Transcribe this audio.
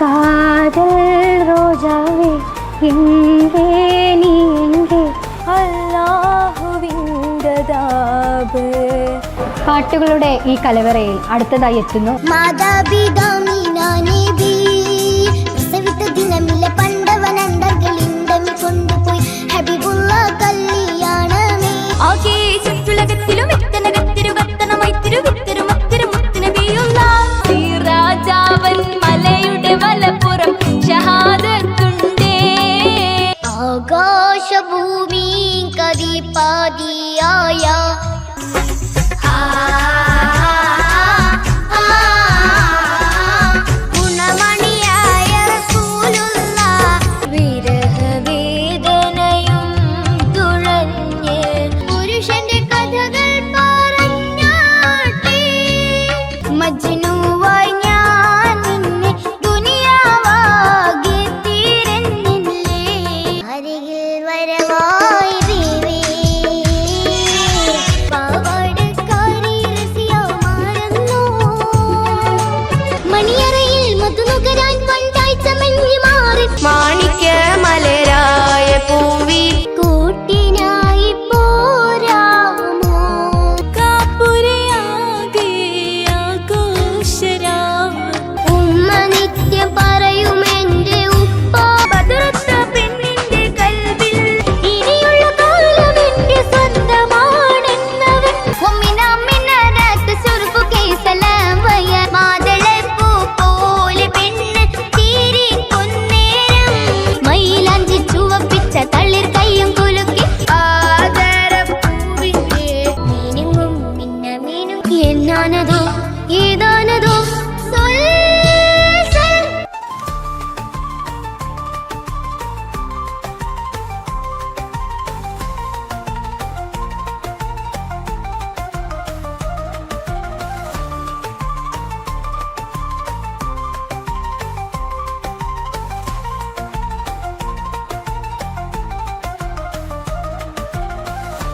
കാതൽ റോജാവേ എങ്കേ നീ എങ്കേ? അല്ലാഹുവിന്റെതാബ് പാട്ടുകളുടെ ഈ കലവറയിൽ അടുത്തതായി എത്തുന്നു. കൊണ്ടുപോയി ഹബീബുള്ള കല്യാണമേ. ആകെ ചുറ്റുലകത്തിലും भूमी भूमिं पादी आया இதானதோ ஏதானதோ சொல்ல